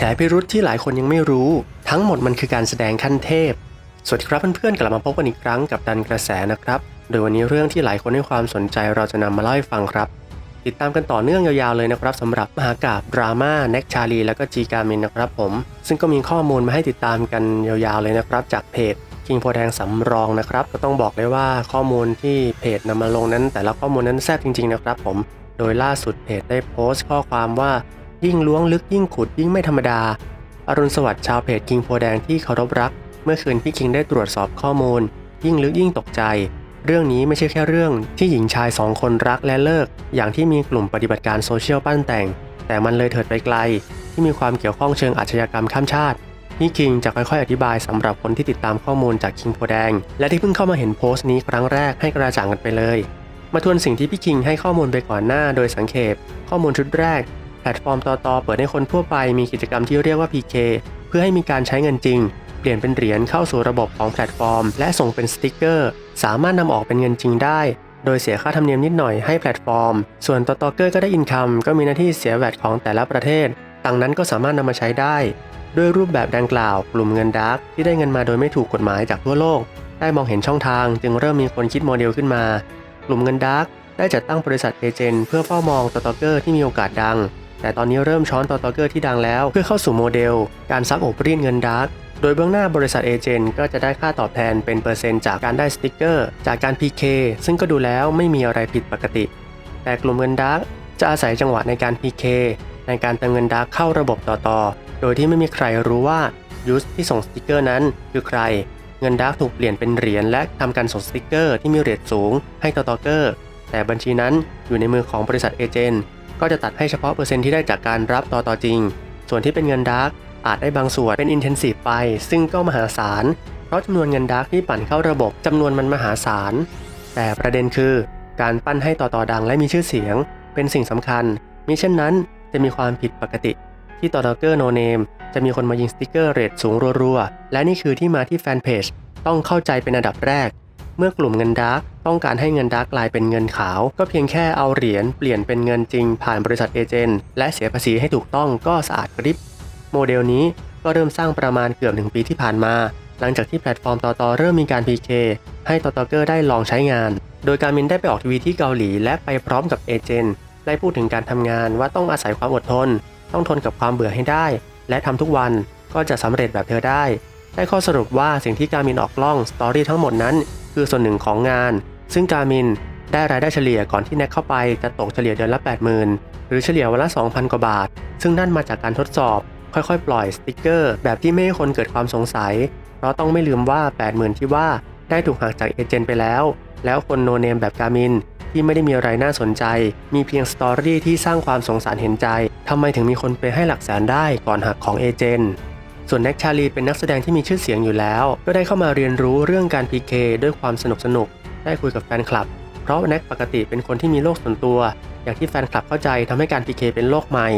ฉพิรุธที่หลายคนยังไม่รู้ ทั้งหมดมันคือการแสดงขั้นเทพ สวัสดีครับเพื่อนๆกลับมาพบกันอีกครั้งกับดันกระแสนะครับ โดยวันนี้เรื่องที่หลายคนให้ความสนใจเราจะนำมาเล่าให้ฟังครับ ติดตามกันต่อเนื่องยาวๆเลยนะครับสำหรับมหากาบดราม่าแน็กชาลีแล้วก็จีการมินนะครับผม ซึ่งก็มีข้อมูลมาให้ติดตามกันยาวๆเลยนะครับจากเพจคิงโพแดงสำรองนะครับก็ต้องบอกเลยว่าข้อมูลที่เพจนำมาลงนั้น แต่ละข้อมูลนั้นแซ่บจริงๆนะครับผม โดยล่าสุดเพจได้โพสต์ข้อความว่า ยิ่งล้วงลึกยิ่งขุดยิ่งไม่ธรรมดา อรุณสวัสดิ์ชาวเพจคิงโพแดงที่เคารพรัก เมื่อคืนพี่คิงได้ตรวจสอบข้อมูล ยิ่งลึกยิ่งตกใจ เรื่องนี้ไม่ใช่แค่เรื่องที่หญิงชายสองคนรักและเลิก อย่างที่มีกลุ่มปฏิบัติการโซเชียลปั้นแต่ง แต่มันเลยเถิดไปไกล ที่มีความเกี่ยวข้องเชิงอาชญากรรมข้ามชาติพี่คิงจะค่อยๆ อธิบายสำหรับคนที่ติดตามข้อมูลจากคิงโพแดง และที่เพิ่งเข้ามาเห็นโพสต์นี้ครั้งแรกให้กระจ่างกันไปเลย มาทวนสิ่งที่พี่คิงให้ข้อมูลไปก่อนหน้าโดยสังเขปข้อมูลชุดแรก แพลตฟอร์มต่อต่อเปิดให้คนทั่วไปมีกิจกรรมที่เรียกว่า PK เพื่อให้มีการใช้เงินจริง เปลี่ยนเป็นเหรียญเข้าสู่ระบบของแพลตฟอร์ม และส่งเป็นสติกเกอร์ สามารถนำออกเป็นเงินจริงได้ โดยเสียค่าธรรมเนียมนิดหน่อยให้แพลตฟอร์ม ส่วนต่อตอเกอร์ก็ได้อินคัมก็มีหน้าที่เสียแวตของแต่ละประเทศตังนั้นก็สามารถนำมาใช้ได้ ด้วยรูปแบบดังกล่าว กลุ่มเงินดาร์กที่ได้เงินมาโดยไม่ถูกกฎหมายจากทั่วโลก ได้มองเห็นช่องทาง จึงเริ่มมีคนคิดโมเดลขึ้นมา กลุ่มเงินดาร์กได้จัดตั้งบริษัทเอเจนต์เพื่อเฝ้ามองต่อตอเกอร์ที่มีโอกาสดัง แต่ตอนนี้เริ่มช้อนต่อตอเกอร์ที่ดังแล้วเพื่อเข้าสู่โมเดล การซักอบรีดเงินดาร์กโดยเบื้องหน้าบริษัทเอเจนต์ก็จะได้ค่าตอบแทนเป็นเปอร์เซ็นต์จากการได้สติกเกอร์ จากการ PK ซึ่งก็ดูแล้วไม่มีอะไรผิดปกติ แต่กลุ่มเงินดาร์กจะอาศัยจังหวะในการ PK ในการเติมเงินดาร์กเข้าระบบต่อต่อโดยที่ไม่มีใครรู้ว่ายูสที่ส่งสติกเกอร์นั้นคือใคร เงินดาร์กถูกเปลี่ยนเป็นเหรียญและทำการส่งสติกเกอร์ที่มีเรทสูง ให้ต่อตอเกอร์ แต่บัญชีนั้นอยู่ในมือของบริษัทเอเจนต์ ก็จะตัดให้เฉพาะเปอร์เซ็นต์ที่ได้จากการรับต่อต่อจริง ส่วนที่เป็นเงินดาร์กอาจได้บางส่วนเป็น intensive ไป ซึ่งก็มหาศาล เพราะจำนวนเงินดาร์กที่ปั่นเข้าระบบจำนวนมันมหาศาล แต่ประเด็นคือ การปั้นให้ต่อต่อดังและมีชื่อเสียง เป็นสิ่งสำคัญมิเช่นนั้นจะมีความผิดปกติ ที่ต่อต่อเกอร์โนเนมจะมีคนมายิงสติกเกอร์เรทสูงรัวๆ และนี่คือที่มาที่แฟนเพจต้องเข้าใจเป็นอันดับแรก เมื่อกลุ่มเงินดาร์กต้องการให้เงินดาร์กกลายเป็นเงินขาว ก็เพียงแค่เอาเหรียญเปลี่ยนเป็นเงินจริงผ่านบริษัทเอเจนต์และเสียภาษีให้ถูกต้องก็สะอาดกริบโมเดลนี้ก็เริ่มสร้างประมาณเกือบหนึ่งปีที่ผ่านมา หลังจากที่แพลตฟอร์มต่อตอเริ่มมีการ PK ให้ต่อตอเกอร์ได้ลองใช้งาน โดยการมินได้ไปออกทีวีที่เกาหลีและไปพร้อมกับเอเจนต์ได้พูดถึงการทำงานว่าต้องอาศัยความอดทน ต้องทนกับความเบื่อให้ได้ และทำทุกวันก็จะสำเร็จแบบเธอได้ ได้ข้อสรุปว่าสิ่งที่การมินออกล่องสตอรี่ทั้งหมดนั้น คือส่วนหนึ่งของงาน ซึ่งการมินได้รายได้เฉลี่ยก่อนที่แน็กเข้าไปจะตกเฉลี่ยเดือนละ 80,000 หรือเฉลี่ยวันละ 2,000 กว่าบาท ซึ่งนั่นมาจากการทดสอบ ค่อยๆ ปล่อยสติกเกอร์ แบบที่ไม่ให้คนเกิดความสงสัย เพราะต้องไม่ลืมว่า 80,000 ที่ว่าได้ถูกหักจากเอเจนต์ไปแล้ว แล้วคนโนเนมแบบการมินที่ไม่ได้มีอะไรน่าสนใจ มีเพียงสตอรี่ที่สร้างความสงสารเห็นใจทำไมถึงมีคนไปให้หลักแสนได้ก่อนหักของเอเจนต์ ส่วนแน็กชาลีเป็นนักแสดงที่มีชื่อเสียงอยู่แล้ว ก็ได้เข้ามาเรียนรู้เรื่องการ PK ด้วยความสนุกสนุก ได้คุยกับแฟนคลับ เพราะแน็กปกติเป็นคนที่มีโลกส่วนตัว อย่างที่แฟนคลับเข้าใจทำให้การ PK เป็นโลกใหม่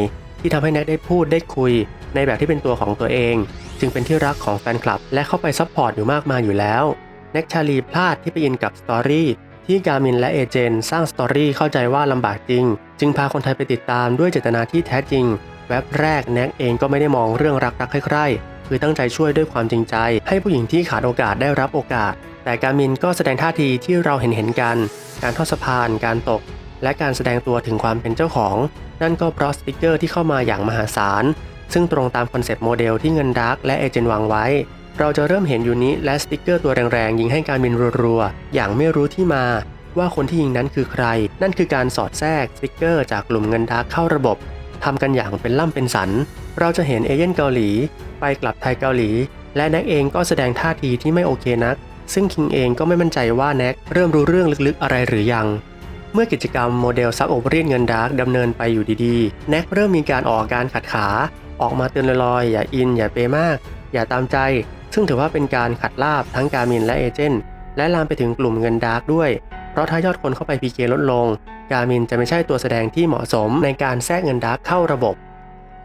ที่ทำให้แน็กได้พูดได้คุย ในแบบที่เป็นตัวของตัวเอง จึงเป็นที่รักของแฟนคลับ และเข้าไปซัพพอร์ตอยู่มากมายอยู่แล้วแน็กชาลีพลาดที่ไปอินกับสตอรี่ที่การมินและเอเจนสร้างสตอรี่เข้าใจว่าลำบากจริง จึงพาคนไทยไปติดตามด้วยเจตนาที่แท้จริง ว็บแรกแน็กเองก็ไม่ได้มองเรื่องรักรักใคร่ๆคือตั้งใจช่วยด้วยความจริงใจ ให้ผู้หญิงที่ขาดโอกาสได้รับโอกาส แต่การมินก็แสดงท่าทีที่เราเห็นเห็นกัน การทอดสะพาน การตก และการแสดงตัวถึงความเป็นเจ้าของ นั่นก็เพราะสติกเกอร์ที่เข้ามาอย่างมหาศาล ซึ่งตรงตามคอนเซปต์โมเดลที่เงินดาร์กและเอเจนต์วางไว้ เราจะเริ่มเห็นยูนิและสติกเกอร์ตัวแรงๆยิงให้การบินรัวๆอย่างไม่รู้ที่มาว่าคนที่ยิงนั้นคือใคร นั่นคือการสอดแทรกสติกเกอร์จากกลุ่มเงินดาร์กเข้าระบบ ทำกันอย่างเป็นล่ำเป็นสัน เราจะเห็นเอเย่นเกาหลี ไปกลับไทยเกาหลี และแน็กเองก็แสดงท่าทีที่ไม่โอเคนัก ซึ่งคิงเองก็ไม่มั่นใจว่าแน็กเริ่มรู้เรื่องลึกๆอะไรหรือยัง เมื่อกิจกรรมโมเดลซักโอเวอรีดเงินดาร์กดำเนินไปอยู่ดีๆ แน็กเริ่มมีการออกอาการขัดขา ออกมาเตือนลอยๆอย่าอิน อย่าเปมาก อย่าตามใจ ซึ่งถือว่าเป็นการขัดลาบทั้งการมินและเอเจนต์และลามไปถึงกลุ่มเงินดาร์กด้วย เพราะถ้ายอดคนเข้าไป PK ลดลง การมินจะไม่ใช่ตัวแสดงที่เหมาะสมในการแทรกเงินดาร์กเข้าระบบ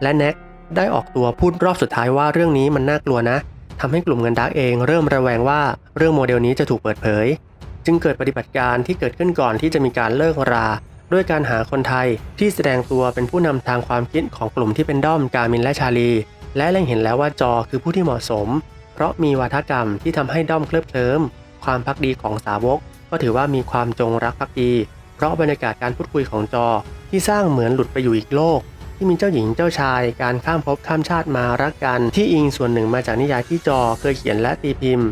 และแน็กได้ออกตัวพูดรอบสุดท้ายว่าเรื่องนี้มันน่ากลัวนะทำให้กลุ่มเงินดาร์กเองเริ่มระแวงว่าเรื่องโมเดลนี้จะถูกเปิดเผย จึงเกิดปฏิบัติการที่เกิดขึ้นก่อนที่จะมีการเลิกรา ด้วยการหาคนไทยที่แสดงตัวเป็นผู้นำทางความคิดของกลุ่มที่เป็นด้อมการมินและชาลี และเล็งเห็นแล้วว่าจอคือผู้ที่เหมาะสม เพราะมีวาทกรรมที่ทำให้ด้อมเคลิบเคลิ้มความพักดีของสาวก ก็ถือว่ามีความจงรักภักดี เพราะบรรยากาศการพูดคุยของจอที่สร้างเหมือนหลุดไปอยู่อีกโลก ที่มีเจ้าหญิงเจ้าชาย การข้ามภพข้ามชาติมารักกัน ที่อิงส่วนหนึ่งมาจากนิยายที่จอเคยเขียนและตีพิมพ์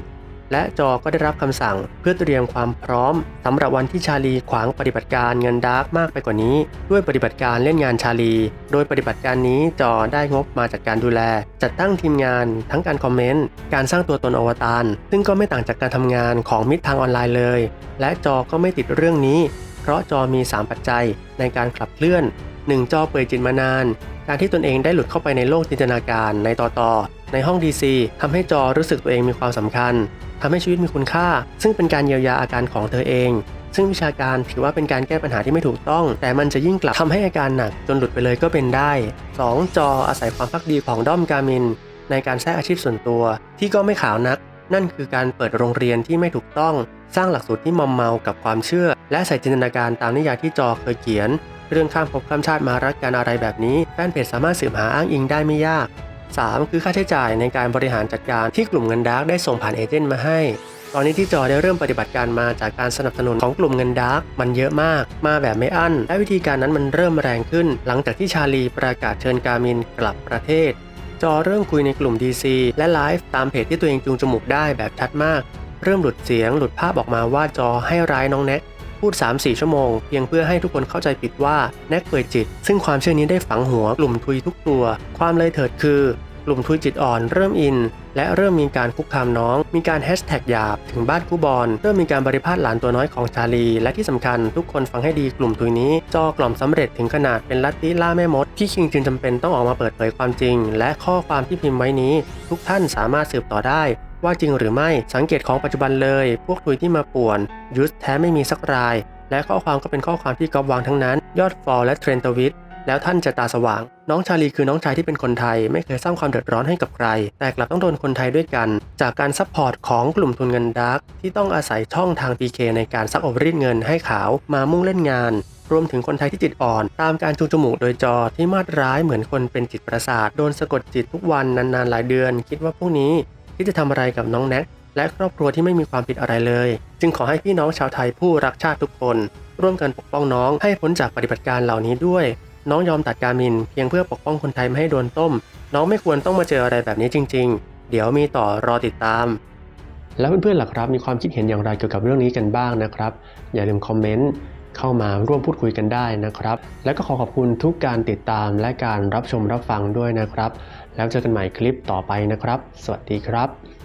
และจอก็ได้รับคำสั่งเพื่อเตรียมความพร้อมสำหรับวันที่ชาลีขวางปฏิบัติการเงินดาร์กมากไปกว่านี้ ด้วยปฏิบัติการเล่นงานชาลี โดยปฏิบัติการนี้จอได้งบมาจากการดูแล จัดตั้งทีมงาน ทั้งการคอมเมนต์ การสร้างตัวตนอวตารซึ่งก็ไม่ต่างจากการทำงานของมิตรทางออนไลน์เลย และจอก็ไม่ติดเรื่องนี้ เพราะจอมี 3 ปัจจัยในการขับเคลื่อน 1. จอเปิดจิตมานาน การที่ตนเองได้หลุดเข้าไปในโลกจินตนาการในต่อต่อในห้อง DC ทำให้จอรู้สึกตัวเองมีความสำคัญทำให้ชีวิตมีคุณค่า ซึ่งเป็นการเยียวยาอาการของเธอเอง ซึ่งวิชาการถือว่าเป็นการแก้ปัญหาที่ไม่ถูกต้อง แต่มันจะยิ่งกลับทำให้อาการหนักจนหลุดไปเลยก็เป็นได้ 2. จออาศัยความพักดีของด้อมกามิน ในการแทรกอาชีพส่วนตัว ที่ก็ไม่ขาวนัก นั่นคือการเปิดโรงเรียนที่ไม่ถูกต้อง สร้างหลักสูตรที่มอมเมากับความเชื่อ และใส่จินตนาการตามนิยายที่จอเคยเขียน เรื่องข้ามภพข้ามชาติมารักกันอะไรแบบนี้แฟนเพจสามารถสืบหาอ้างอิงได้ไม่ยาก 3. คือค่าใช้จ่ายในการบริหารจัดการที่กลุ่มเงินดาร์กได้ส่งผ่านเอเจนต์มาให้ ตอนนี้ที่จอได้เริ่มปฏิบัติการมาจากการสนับสนุนของกลุ่มเงินดาร์กมันเยอะมาก มาแบบไม่อั้น และวิธีการนั้นมันเริ่มแรงขึ้น หลังจากที่ชาลีประกาศเชิญกามินกลับประเทศ จอเริ่มคุยในกลุ่ม DC และไลฟ์ตามเพจที่ตัวเองจูงจมูกได้แบบชัดมาก เริ่มหลุดเสียงหลุดภาพออกมาว่าจอให้ร้ายน้องแน็ก พูด 3-4 ชั่วโมง เพียงเพื่อให้ทุกคนเข้าใจผิดว่าแน็กเปิดจิต ซึ่งความเชื่อนี้ได้ฝังหัวกลุ่มทุยทุกตัว ความเลยเถิดคือกลุ่มทุยจิตอ่อนเริ่มอิน และเริ่มมีการคุกคามน้อง มีการแฮชแท็กหยาบ ถึงบ้านกูบอลเริ่มมีการบริพาทหลานตัวน้อยของชาลี และที่สำคัญทุกคนฟังให้ดีกลุ่มทุยนี้จอกล่อมสำเร็จถึงขนาดเป็นลัทธิล่าแม่มด ที่คิงจึงจำเป็นต้องออกมาเปิดเผยความจริง และข้อความที่พิมพ์ไว้นี้ ทุกท่านสามารถสืบต่อได้ ว่าจริงหรือไม่สังเกตของปัจจุบันเลย พวกทุยที่มาป่วนยุสแท้ไม่มีสักราย และข้อความก็เป็นข้อความที่ก๊อฟวางทั้งนั้น ยอดฟอลและเทรนทวิตแล้วท่านจะตาสว่าง น้องชาลีคือน้องชายที่เป็นคนไทย ไม่เคยสร้างความเดือดร้อนให้กับใคร แต่กลับต้องโดนคนไทยด้วยกัน จากการซัพพอร์ตของกลุ่มทุนเงินดาร์กที่ต้องอาศัยช่องทาง PK ในการซักอบรีดเงินให้ขาวมามุ่งเล่นงาน รวมถึงคนไทยที่จิตอ่อน ตามการจูงจมูกโดยจอที่มาดร้ายเหมือนคนเป็นจิตประสาทโดนสะกดจิตทุกวันนานๆหลายเดือน คิดว่าพวกนี้ ที่จะทำอะไรกับน้องแน็กและครอบครัวที่ไม่มีความผิดอะไรเลย จึงขอให้พี่น้องชาวไทยผู้รักชาติทุกคน ร่วมกันปกป้องน้องให้พ้นจากปฏิบัติการเหล่านี้ด้วย น้องยอมตัดการมินเพียงเพื่อปกป้องคนไทยไม่ให้โดนต้ม น้องไม่ควรต้องมาเจออะไรแบบนี้จริง ๆ เดี๋ยวมีต่อรอติดตาม แล้วเพื่อนๆล่ะครับมีความคิดเห็นอย่างไรเกี่ยวกับเรื่องนี้กันบ้างนะครับ อย่าลืมคอมเมนต์ เข้ามาร่วมพูดคุยกันได้นะครับ และก็ขอขอบคุณทุกการติดตามและการรับชมรับฟังด้วยนะครับ แล้วเจอกันใหม่คลิปต่อไปนะครับ สวัสดีครับ